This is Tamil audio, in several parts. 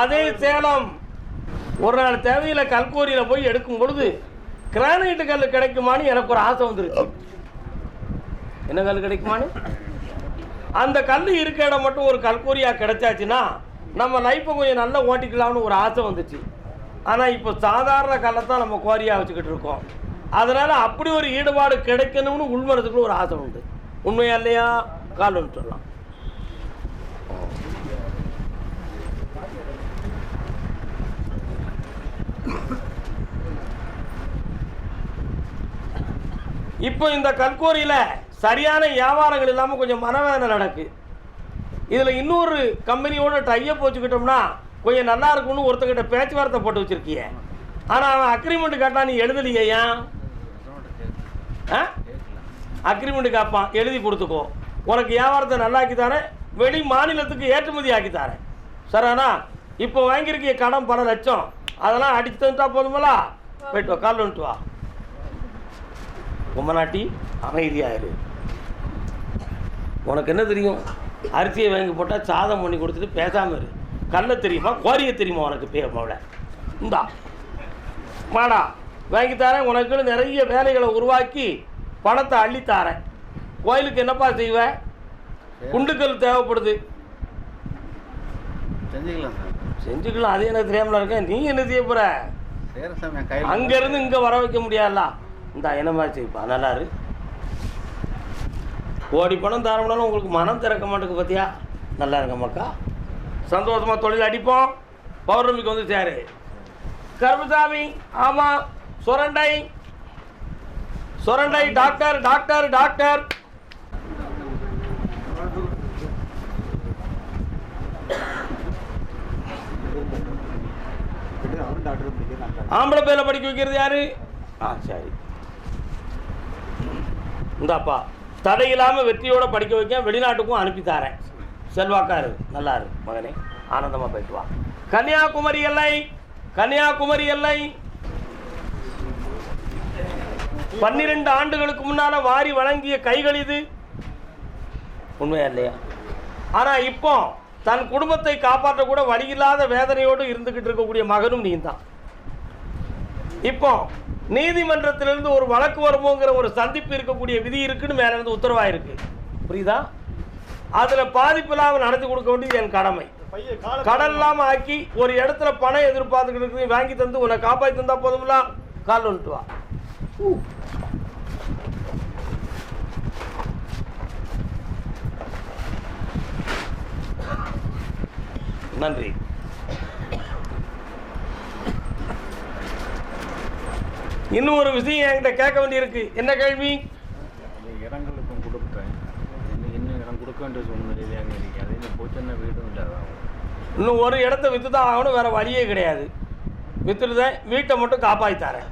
அதே சேலம். ஒரு நாள் தேவையில் கல்கோரியில் போய் எடுக்கும் பொழுது கிரானைட்டு கல் கிடைக்குமான்னு எனக்கு ஒரு ஆசை வந்துருச்சு. என்ன கல் கிடைக்குமான்னு? அந்த கல் இருக்க இடம் மட்டும் ஒரு கல்கோரியா கிடைச்சாச்சுன்னா நம்ம லைஃப்பை கொஞ்சம் நல்லா ஓட்டிக்கலாம்னு ஒரு ஆசை வந்துச்சு. ஆனால் இப்போ சாதாரண கல்லை தான் நம்ம கோரியாக வச்சுக்கிட்டு இருக்கோம். அதனால் அப்படி ஒரு ஈடுபாடு கிடைக்கணும்னு உள்மனதுக்குள்ள ஒரு ஆசை உண்டு. உண்மையா இல்லையா? கால் சொல்லலாம் இப்போ இந்த கல்கோரியில் சரியான வியாபாரங்கள் இல்லாமல் கொஞ்சம் மனவேதனை நடக்கு. இதில் இன்னொரு கம்பெனியோட டையப் வச்சுக்கிட்டோம்னா கொஞ்சம் நல்லா இருக்கும்னு ஒருத்தங்கிட்ட பேச்சுவார்த்தை போட்டு வச்சிருக்கிய. ஆனால் அவன் அக்ரிமெண்ட் கேட்டா நீ எழுதலையே ஏன்? ஆ? அக்ரிமெண்ட் கேட்பான் எழுதி கொடுத்துக்கோ. உனக்கு வியாபாரத்தை நல்லாக்கி தரேன். வெளி மாநிலத்துக்கு ஏற்றுமதி ஆக்கி தரேன். சரானா இப்போ வாங்கியிருக்கிய கடன் பல லட்சம். அதெல்லாம் அடித்து தந்துட்டா போதுமலா? போயிட்டு வா கால் வந்துட்டு வா. பொம்மநாட்டி அமைதியாயிரு உனக்கு என்ன தெரியும்? அரிசியை வாங்கி போட்டால் சாதம் பண்ணி கொடுத்துட்டு பேசாமல் இரு. கல்ல தெரியுமா கோரிய தெரியுமா உனக்கு பே மவளை இந்தா. மாடா வாங்கி தரேன். உனக்குன்னு நிறைய வேலைகளை உருவாக்கி பணத்தை அள்ளித்தாரேன் கோயிலுக்கு என்னப்பா செய்வேன் குண்டுக்கல் தேவைப்படுது. செஞ்சுக்கலாம் சார். செஞ்சுக்கலாம். அது எனக்கு தெரியாமல இருக்கேன் நீ என்ன செய்ய போற? அங்கேருந்து இங்கே வர வைக்க முடியாதுல்ல இந்த என்ன மாதிரி செய்ப்பா நல்லா இரு. கோடி பணம் தரமுனாலும் உங்களுக்கு மனம் திறக்க மாட்டேங்குது பார்த்தியா நல்லா இருங்க மக்கா. சந்தோஷமாக தொழில் அடிப்போம். பௌர்ணமிக்கு வந்து சேரு. கருமசாமி ஆமாம் Surandai. Surandai doctor doctor doctor. ஆம்பளை பேரில் படிக்க வைக்கிறது யாரு? ஆ சரி. இந்தாப்பா தடையில்லாமல் வெற்றியோட படிக்க வைக்க வெளிநாட்டுக்கும் அனுப்பி தாரேன். செல்வாக்காரு நல்லா இரு மகனே. ஆனந்தமாக போயிட்டு வா. கன்னியாகுமரி எல்லை கன்னியாகுமரி எல்லை. பன்னிரெண்டு ஆண்டுகளுக்கு முன்னால வாரி வழங்கிய கைகள் இது. உண்மையா இல்லையா? ஆனால் இப்போ தன் குடும்பத்தை காப்பாற்ற கூட வழியில்லாத வேதனையோடு இருந்துகிட்டு இருக்கக்கூடிய மகனும் நீ தான் இப்போ நீதிமன்றத்திலிருந்து ஒரு வழக்கு வருமோங்கிற ஒரு சந்திப்பு இருக்கக்கூடிய விதி இருக்குன்னு மேலே இருந்து உத்தரவாயிருக்கு. புரியுதா? அதில் பாதிப்பில்லாமல் நடத்தி கொடுக்க வேண்டியது என் கடமை. கடன் இல்லாமல் ஆக்கி ஒரு இடத்துல பணம் எதிர்பார்த்துக்கிட்டு இருக்குது வாங்கி தந்து உன்னை காப்பாற்றி தந்தால் போதும்லாம் கால் வந்துட்டு வா. நன்றி. இன்னும் ஒரு விஷயம் என்கிட்ட கேட்க வேண்டியிருக்கு. என்ன கேள்வி? இடங்களுக்கும் கொடுத்துட்டேன் இன்னும் இடம் கொடுக்க வேண்டிய சூழ்நிலையிலே அங்கே இருக்கு அது இன்னும் போச்சுன்னா வீடும் இல்லாதான் இன்னும் ஒரு இடத்த விற்று தான் ஆகணும். வேறு வழியே கிடையாது. விற்றுட்டு வீட்டை மட்டும் காப்பாற்றி தரேன்.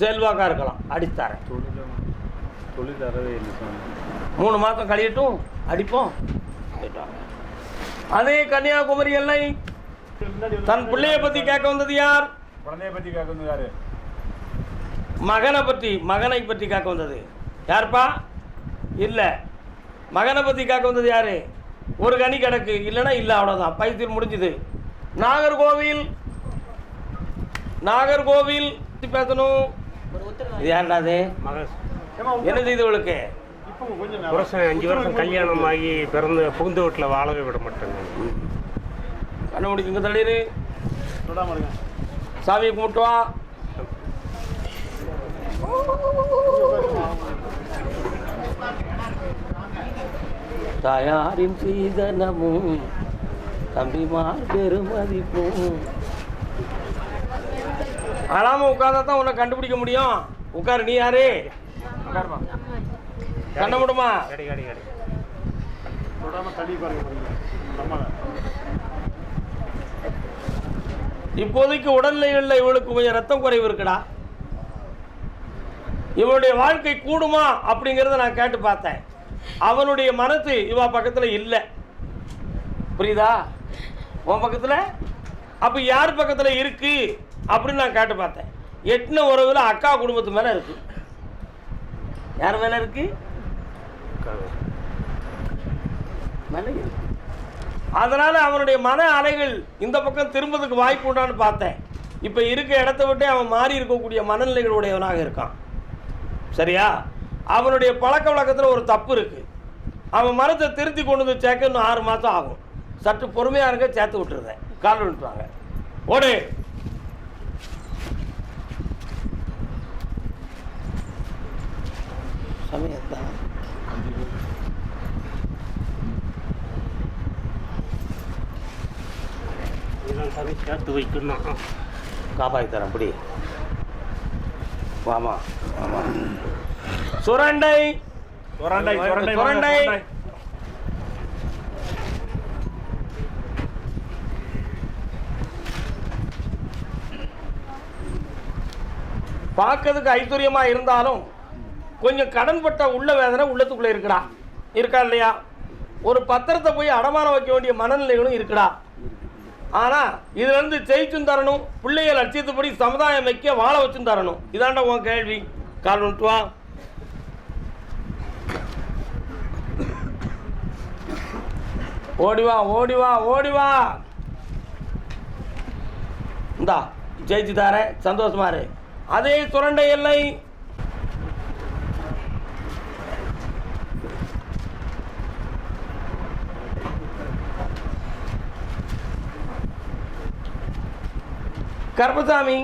செல்வாக்காக இருக்கலாம். அடிச்சு தரேன். தொழிலும் தொழில் தரவே இல்லை மூணு மாதம் கழியட்டும். அடிப்போம். வாங்க. அதே கன்னியாகுமரி எல்லை. தன் பிள்ளைய பற்றி கேட்க வந்தது யார்? குழந்தைய பத்தி கேட்கணும் யாரு? மகனை பற்றி மகனை பற்றி கேட்க வந்தது. யார்ப்பா? இல்லை. மகனை பற்றி கேட்க வந்தது யாரு? ஒரு கனி கிடக்கு. இல்லைன்னா இல்லை அவ்வளோதான் பைத்தியம் முடிஞ்சுது. நாகர்கோவில். நாகர்கோவில் பத்தி பேசணும். இது யாருடா அது? என்ன செய்தவளுக்கு புருஷன் அஞ்சு வருஷம் கல்யாணம் ஆகி பிறந்து புகுந்த வீட்டில் வாழவே விட மாட்டேங்க கண்ண முடிக்குங்க இருங்க சாமியை கும்பிட்டு வா. தாயாரின் சீதனமும் தம்பிமார் பெருமதிப்பும். அழாம உட்காந்தா தான் உன்னை கண்டுபிடிக்க முடியும். உட்காரு நீ யாரு? உட்காருமா? கண்ண முடியுமா இப்போதைக்கு உடல்நிலைகளில் இவளுக்கு கொஞ்சம் ரத்தம் குறைவு இருக்குடா. இவனுடைய வாழ்க்கை கூடுமா அப்படிங்கிறத நான் கேட்டு பார்த்தேன். அவனுடைய மனசு இவ பக்கத்தில் இல்லை. புரியுதா? உன் பக்கத்தில்? அப்போ யார் பக்கத்தில் இருக்கு அப்படின்னு நான் கேட்டு பார்த்தேன். எட்டின உறவில் அக்கா குடும்பத்து மேலே இருக்கு. யார் மேலே இருக்கு? அதனால் அவனுடைய மன அலைகள் இந்த பக்கம் திரும்புறதுக்கு வாய்ப்பு உண்டான்னு பார்த்தேன். இப்போ இருக்க இடத்த விட்டு அவன் மாறி இருக்கக்கூடிய மனநிலைகளுடையவனாக இருக்கான். சரியா? அவனுடைய பழக்க வழக்கத்தில் ஒரு தப்பு இருக்குது அவன் மரத்தை திருத்தி கொண்டு வந்து சேர்க்க இன்னும் ஆறு மாதம் ஆகும். சற்று பொறுமையாக இருக்க சேர்த்து விட்டுருந்தேன் கால் விட்டுவாங்க ஓடு. சமயத்தான் சாமி சேர்த்து வைக்கணும் காப்பாற்றி தரேன் பிடி. வாமா வாமா. சுரண்டை. சுரண்டை சுரண்டை. பார்க்கறதுக்கு ஐஸ்வர்யமா இருந்தாலும் கொஞ்சம் கடன்பட்ட உள்ள வேதனை உள்ளத்துக்குள்ள இருக்குடா. இருக்கா இல்லையா? ஒரு பத்திரத்தை போய் அடமானம் வைக்க வேண்டிய மனநிலைகளும் இருக்குடா. ஆனால் இதுலேருந்து ஜெயிச்சும் தரணும் பிள்ளைகள் லட்சியத்துப்படி சமுதாயம் வைக்க வாழ வச்சும் தரணும். இதாண்டா உன் கேள்வி. கால் ஓடிவா வா ஓடி வா ஓடி வா ஓடி வா இந்தா ஜெயிச்சு தாரேன் சந்தோஷமா இரு. அதே சுரண்டை எல்லை. கருப்பசாமி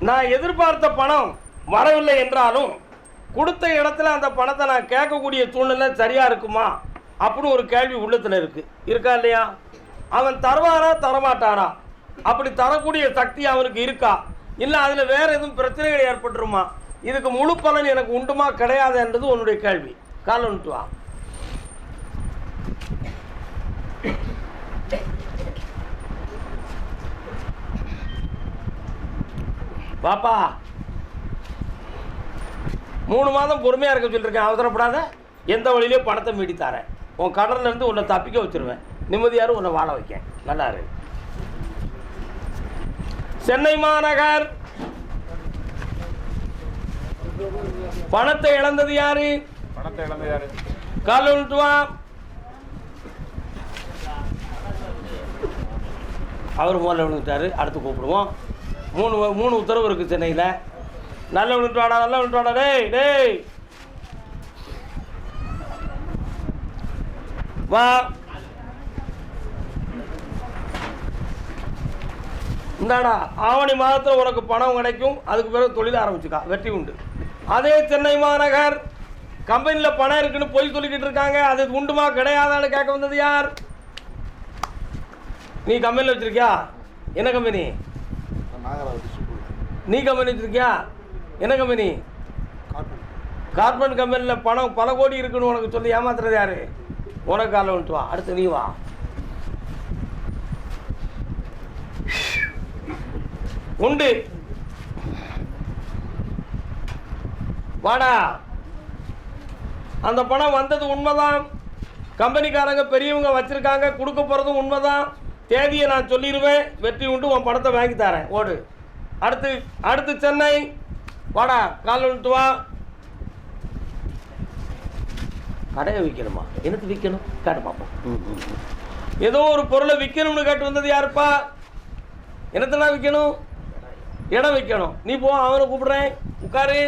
நான் எதிர்பார்த்த பணம் வரவில்லை என்றாலும் கொடுத்த இடத்துல அந்த பணத்தை நான் கேட்கக்கூடிய சூழ்நிலை சரியாக இருக்குமா அப்படின்னு ஒரு கேள்வி உள்ளத்தில் இருக்குது இருக்கா இல்லையா? அவன் தருவாரா தரமாட்டாரா? அப்படி தரக்கூடிய சக்தி அவனுக்கு இருக்கா? இல்லை அதில் வேறு எதுவும் பிரச்சனைகள் ஏற்பட்டுருமா? இதுக்கு முழு பலன் எனக்கு உண்டுமா கிடையாது என்றது உன்னுடைய கேள்வி. கால் வா. பாப்பா மூணு மாதம் பொறுமையாக இருக்க சொல்லியிருக்கேன் அவசரப்படாத. எந்த வழியிலே பணத்தை மீடி தரேன். உன் கடன்ல இருந்து உன்னை தப்பிக்க வச்சிருவேன். நிம்மதியாரும் உன்னை வாழ வைக்கேன் நல்லா இரு. சென்னை மாநகர். பணத்தை இழந்தது யாரு? பணத்தை இழந்த யாரு? கால் அவர் முதல்ல விழுந்துட்டாரு. அடுத்து கூப்பிடுவோம். மூணு மூணு உத்தரவு இருக்குது சென்னையில். நல்ல விழுந்துட்டு வாடா நல்ல விழுந்துட்டு வாடா டேய் டேய். வா. இந்தாடா ஆவணி மாதத்தில் உனக்கு பணம் கிடைக்கும். அதுக்கு பிறகு தொழில் ஆரம்பிச்சுக்கா. வெற்றி உண்டு. அதே சென்னை மாநகர் கம்பெனியில் பணம் இருக்குன்னு பொய் சொல்லிக்கிட்டு இருக்காங்க. அது உண்டுமா கிடையாதான்னு கேட்க வந்தது யார்? நீ கம்பெனியில் வச்சுருக்கியா? என்ன கம்பெனி? நீ கம்பெனி வச்சிருக்கியா? என்ன கம்பெனி கார்பன் கம்பெனியில் பணம் பல கோடி இருக்குன்னு உனக்கு சொல்லி ஏமாத்துறது யாரு? உனக்கு காலை வந்துட்டு வா. அடுத்து நீ வா. உண்டு. வாடா. அந்த பணம் வந்தது உண்மைதான். கம்பெனிக்காரங்க பெரியவங்க வச்சிருக்காங்க. கொடுக்க போகிறதும் உண்மைதான். தேதியை நான் சொல்லிடுவேன். வெற்றி உண்டு உன் பணத்தை வாங்கி தரேன். ஓடு. அடுத்து அடுத்து சென்னை. வாடா கால் வந்துட்டு வா. கடையை விற்கணுமா எனக்கு விற்கணும் கேட்டு பார்ப்போம். ஏதோ ஒரு பொருளை விற்கணும்னு கேட்டு வந்தது யாருப்பா? என்னத்தெல்லாம் விற்கணும் இடம் விற்கணும் நீ போ அவனை கூப்பிடுறேன். உட்காரு.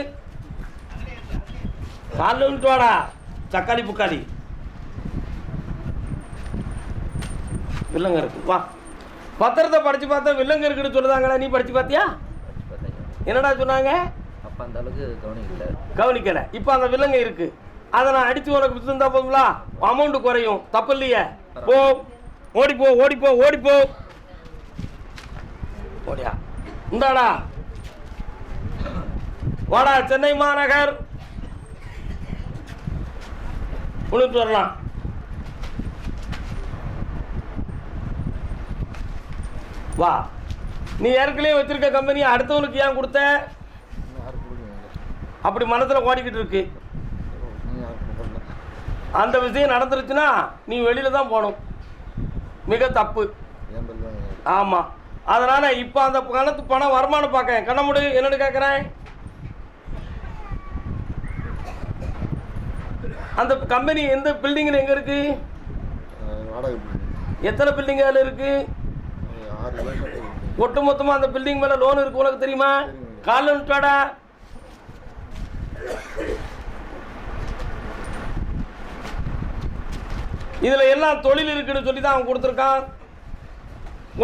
காலில் விட்டு வாடா. தக்காளி புக்காளி. வில்லங்க இருக்கு வா. பத்திரத்தை படிச்சு பார்த்தா வில்லங்க இருக்குன்னு சொல்லுதாங்களா நீ படிச்சு பார்த்தியா? என்னடா சொன்னாங்க? அப்போ அந்த அளவுக்கு கவனிக்கல. கவனிக்கல. இப்போ அந்த வில்லங்க இருக்கு. அதை நான் அடிச்சு உனக்கு வித்துருந்தா போதுங்களா? அமௌண்ட் குறையும். தப்பு இல்லையே. போ. ஓடி போ ஓடி போ ஓடி போ. ஓடியா இந்தாடா. வாடா சென்னை மாநகர். உழுத்து வரலாம். வா. நீ ஏற்கனவே வச்சிருக்க கம்பெனி அடுத்தவனுக்கு ஏன் கொடுத்த? அப்படி மனசில் ஓடிக்கிட்டு இருக்கு. அந்த விஷயம் நடந்துருச்சுன்னா நீ வெளியில தான் போகணும். மிக தப்பு. ஆமாம் அதனால் இப்போ அந்த பணத்து பணம் வருமானம் பார்க்க. கண்ண முடி என்னன்னு கேட்குறேன் அந்த கம்பெனி எந்த பில்டிங்கில் எங்கே இருக்கு? வாடகை எத்தனை பில்டிங் அதில் இருக்கு? ஆறு பேர் கட்டி ஒட்டு மொத்தமாக அந்த பில்டிங் மேலே லோன் இருக்கு உனக்கு தெரியுமா? கால் விட்டாடா இதில் எல்லாம் தொழில் இருக்குன்னு சொல்லி தான் அவன் கொடுத்துருக்கான்.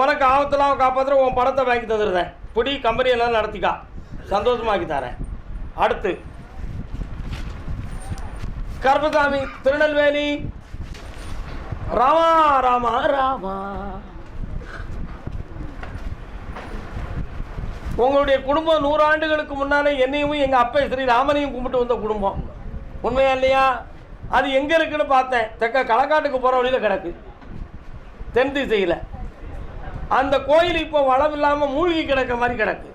உனக்கு ஆபத்தில் அவன் காப்பாற்றுற உன் படத்தை வாங்கி தந்துடுறேன். பிடி கம்பெனி எல்லாம் நடத்திக்கா. சந்தோஷமாக்கி தரேன். அடுத்து. கருப்பசாமி திருநெல்வேலி. ராமா ராமா ராமா. உங்களுடைய குடும்பம் நூறு ஆண்டுகளுக்கு முன்னாலே என்னையும் எங்கள் அப்பா ஸ்ரீ ராமனையும் கும்பிட்டு வந்த குடும்பம். உண்மையா இல்லையா? அது எங்கே இருக்குன்னு பார்த்தேன். தெக்க களக்காட்டுக்கு போகிற வழியில் கிடக்கு. தென் திசையில். அந்த கோயில் இப்போ வளம் இல்லாமல் மூழ்கி கிடக்க மாதிரி கிடக்கு.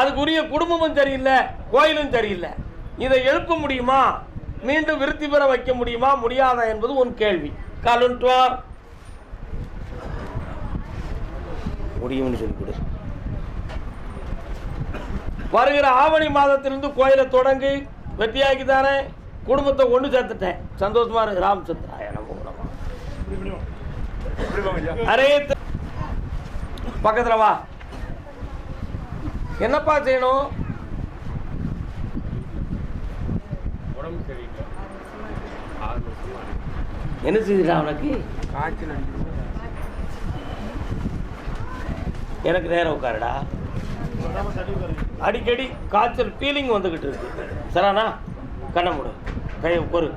அதுக்குரிய குடும்பமும் சரியில்லை கோயிலும் சரியில்லை. இதை எழுப்ப முடியுமா? மீண்டும் விருத்தி பெற வைக்க முடியுமா? முடியாதா என்பது உன் கேள்வி. காலுன்ட்டுவா முடியும்னு சொல்லி கொடு. வருகிற ஆவணி மாதத்திலிருந்து கோயிலை தொடங்கி வெற்றியாக்கி தானே குடும்பத்தை ஒன்று சேர்த்துட்டேன். சந்தோஷமா இருக்கு ராமச்சந்திராய. அரே பக்கத்துல வா. என்னப்பா செய்யணும்? என்ன காய்ச்சல் அடிக்குது. எனக்கு நேரம் உட்காருடா. அடிக்கடி காய்ச்சல் ஃபீலிங் வந்துக்கிட்டு இருக்கு. சரானா கண்ண மூடு. கையை பொறு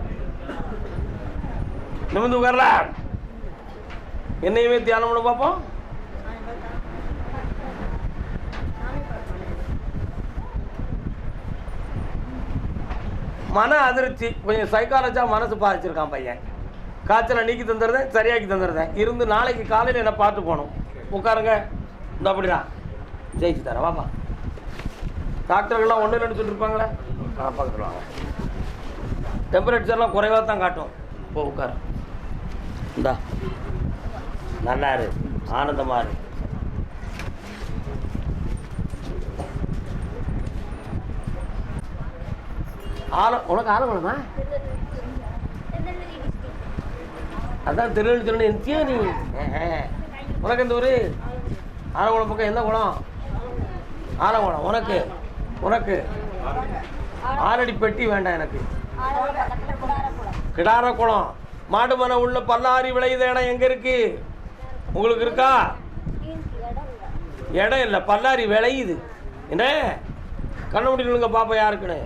நிமிந்து உட்காரல? என்னையுமே தியானம் பண்ண பார்ப்போம். மன அதிர்ச்சி கொஞ்சம் சைக்காலஜாக மனசு பாதிச்சிருக்கான் பையன். காய்ச்சலை நீக்கி தந்துடுறேன் சரியாக்கி தந்துடுறேன். இருந்து நாளைக்கு காலையில் என்ன பார்த்து போகணும். உட்காருங்க. இந்த அப்படிதான். ஜெயிச்சு தரேன் வாப்பா டாக்டர்கள்லாம் ஒன்று இல்லைன்னு சொல்லியிருப்பாங்களே ஆ பக்கத்தில் வாங்க டெம்பரேச்சர்லாம் குறைவாக தான் காட்டும். போ உட்காரு. இந்தா. நல்லா இரு. ஆனந்தமா இரு. ஆல உனக்கு ஆலங்குளமா அதான் திருநெல்வேலி திருநெல்வேலி எந்தியா நீ. உனக்கு எந்த ஊர்? ஆலங்குளம் பக்கம் எந்த குளம்? ஆலங்குளம் உனக்கு உனக்கு. ஆறடி பெட்டி வேண்டாம் எனக்கு. கிடார குளம் மாடு மனை உள்ள பல்லாரி விளையுத இடம் எங்க இருக்கு? உங்களுக்கு இருக்கா? இடம் இல்லை பல்லாரி விளையுது. என்ன? கண்ணு முடியலுங்க பாப்பா யாருக்குன்னு.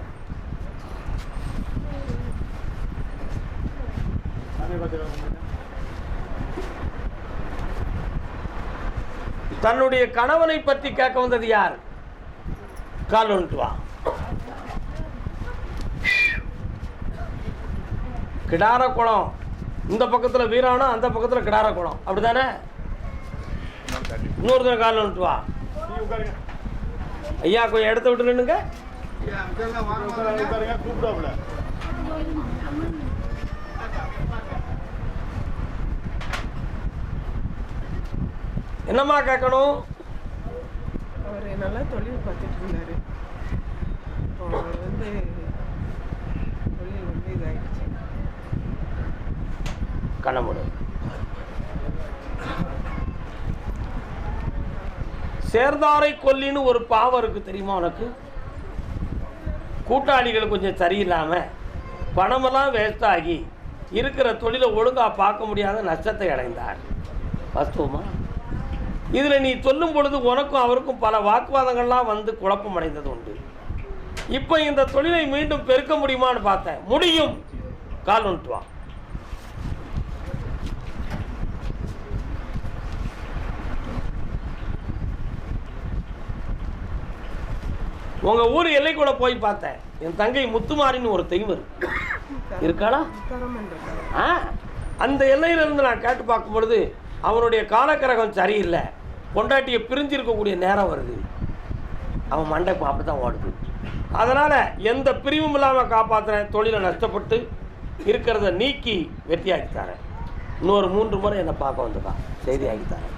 தன்னுடைய கணவனை பற்றி கேட்க வந்தது யார்? கால் ஒன்று வா. கிடார குளம். இந்த பக்கத்தில் வீராணம் அந்த பக்கத்தில் கிடார குளம். அப்படிதானே இன்னொரு தடவை கால் ஒன்று வா. ஐயா கொஞ்சம் இடத்த விட்டு நின்னுங்க என்னம்மா கேட்கணும்? அவர் நல்லா தொழில் பார்த்துட்டு இருந்தார். இப்போ அவர் வந்து தொழில் வந்து இதாகிடுச்சு கண்ணமுடு. சேர்ந்தாரை கொல்லின்னு ஒரு பாவம் இருக்குது தெரியுமா உனக்கு? கூட்டாளிகள் கொஞ்சம் சரியில்லாமல் பணமெல்லாம் வேஸ்ட் ஆகி இருக்கிற தொழிலை ஒழுங்காக பார்க்க முடியாத நஷ்டத்தை அடைந்தார். வஸ்துவமாக இதில் நீ சொல்லும் பொழுது உனக்கும் அவருக்கும் பல வாக்குவாதங்கள்லாம் வந்து குழப்பம் அடைந்தது உண்டு இப்போ இந்த தொழிலை மீண்டும் பெருக்க முடியுமான்னு பார்த்தேன். முடியும். கால் வந்துட்டு உங்கள் ஊர் எல்லை கூட போய் பார்த்தேன். என் தங்கை முத்துமாரின்னு ஒரு தெய்வம் இருக்காளா? ஆ? அந்த எல்லையிலேருந்து நான் கேட்டு பார்க்கும் பொழுது அவனுடைய காலக்கிரகம் சரியில்லை. பொண்டாட்டியை பிரிஞ்சிருக்கக்கூடிய நேரம் வருது. அவன் மண்டை அப்படி தான் ஓடுது. அதனால் எந்த பிரிவும் இல்லாமல் காப்பாற்றுறேன் தொழிலை நஷ்டப்பட்டு இருக்கிறத நீக்கி வெற்றியாக்கி தரேன். இன்னொரு மூன்று முறை என்னை பார்க்க வந்துட்டான். செய்தி ஆக்கி தரேன்.